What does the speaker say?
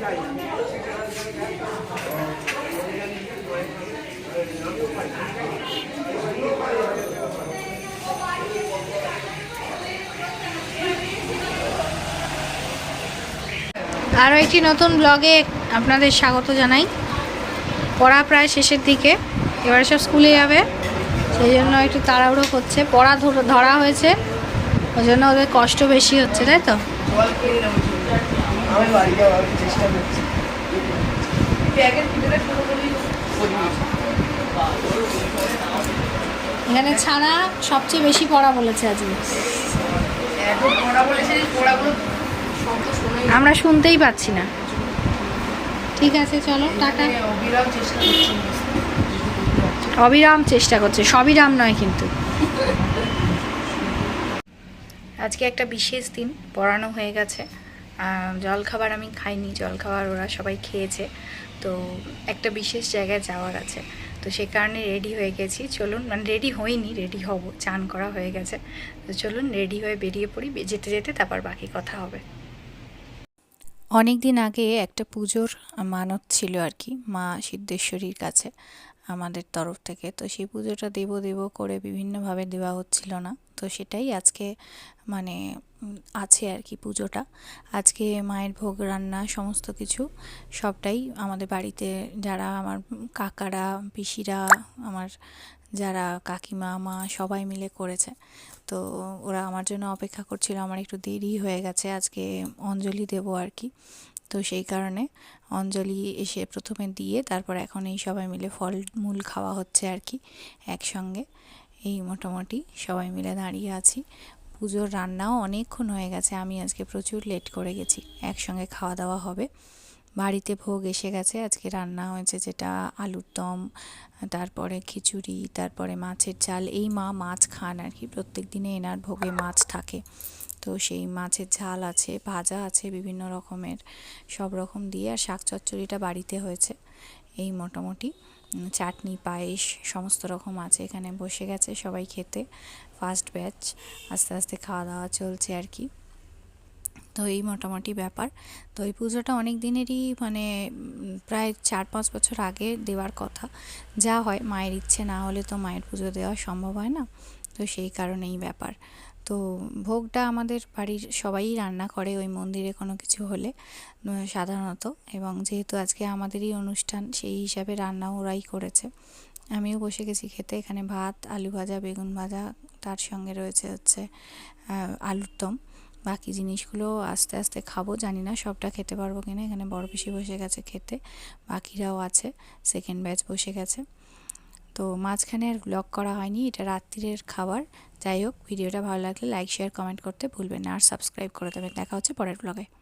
আরও একটি নতুন ব্লগে আপনাদের স্বাগত জানাই। পড়া প্রায় শেষের দিকে। এবারে সব স্কুলে যাবে। সেই জন্য একটু তাড়াহুড়ো করছে। পড়া ধরা হয়েছে। ওই জন্য ওদের কষ্ট বেশি হচ্ছে, তাই তো? আমি বাড়ি যাওয়ার চেষ্টা করছি। ব্যাগের ভিতরে পুরোপুরি এখানে ছানা সবচেয়ে বেশি পড়া বলেছে আজকে এত পড়া বলেছে যে পড়াগুলো শব্দ শোনাই আমরা শুনতেই পাচ্ছি না। ঠিক আছে চলো টাটা। অবিরাম চেষ্টা করছি অবিরাম চেষ্টা করছে সবিরাম নয় কিন্তু। আজকে একটা বিশেষ দিন পড়ানো হয়ে গেছে। জলখাবার আমি খাইনি, জলখাবার ওরা সবাই খেয়েছে। তো একটা বিশেষ জায়গায় যাওয়ার আছে। তো সে কারণে রেডি হয়ে গেছি। চলুন মানে রেডি হইনি রেডি হব, চান করা হয়ে গেছে। তো চলুন রেডি হয়ে বেরিয়ে পড়ি যেতে যেতে তারপর বাকি কথা হবে। অনেক দিন আগে একটা পুজোর মানত ছিল আর কি, মা সিদ্ধেশ্বরীর কাছে, আমাদের তরফ থেকে। তো সেই পুজোটা দেব দেব করে বিভিন্নভাবে দেওয়া হচ্ছিল না। তো সেটাই আজকে মানে আছে আর কি পুজোটা। আজকে মায়ের ভোগ, রান্না, সমস্ত কিছু সবটাই আমাদের বাড়িতে যারা আমার কাকারা, পিসিরা, আমার যারা কাকিমা, মা সবাই মিলে করেছে। তো ওরা আমার জন্য অপেক্ষা করছিল, আমার একটু দেরি হয়ে গেছে, আজকে অঞ্জলি দেব আর কি। তো সেই কারণে অঞ্জলি এসে প্রথমে দিয়ে তারপর এখন এই সবাই মিলে ফল মূল খাওয়া হচ্ছে আর কি একসঙ্গে। এই মোটামুটি সবাই মিলে দাঁড়িয়ে আছি। পুজোর রান্নাও অনেকক্ষণ হয়ে গেছে, আমি আজকে প্রচুর লেট করে গেছি। একসঙ্গে খাওয়া দাওয়া হবে। বাড়িতে ভোগ এসে গেছে, আজকে রান্না হয়েছে যেটা আলুর দম, তারপরে খিচুড়ি, তারপরে মাছের ঝাল। এই মা মাছ খান আর কি, প্রত্যেক দিনে এনার ভোগে মাছ থাকে। তো সেই মাছের ঝাল আছে, ভাজা আছে বিভিন্ন রকমের, সব রকম দিয়ে। আর শাক চচ্চড়িটা বাড়িতে হয়েছে। এই মোটামুটি চাটনি, পায়েস, সমস্ত রকম আছে এখানে। বসে গেছে সবাই খেতে। ফার্স্ট ব্যাচ, আস্তে আস্তে খাওয়া দাওয়া চলছে আর কি। তো এই মোটামুটি ব্যাপার। তো এই পুজোটা অনেক দিনেরই মানে প্রায় চার পাঁচ বছর আগে দেওয়ার কথা। যা হয়, মায়ের ইচ্ছে না হলে তো মায়ের পুজো দেওয়া সম্ভব হয় না। তো সেই কারণেই ব্যাপার। তো ভোগটা আমাদের বাড়ির সবাই রান্না করে, ওই মন্দিরে কোনো কিছু হলে সাধারণত। এবং যেহেতু আজকে আমাদেরই অনুষ্ঠান, সেই হিসাবে রান্না ওরাই করেছে। আমিও বসে গেছি খেতে। এখানে ভাত, আলু ভাজা, বেগুন ভাজা, তার সঙ্গে রয়েছে হচ্ছে আলুর দম। বাকি জিনিসগুলো আস্তে আস্তে খাব, জানি না সবটা খেতে পারব কিনা। এখানে বড় পিসি বসে গেছে খেতে, বাকিরাও আছে সেকেন্ড ব্যাচ বসে গেছে। তো মাঝখানে আর ব্লগ করা হয়নি, এটা রাত্রিরের খাবার। যাই হোক, ভিডিওটা ভালো লাগলে লাইক শেয়ার কমেন্ট করতে ভুলবেন না। আর সাবস্ক্রাইব করে দেবেন। দেখা হচ্ছে পরের ব্লগে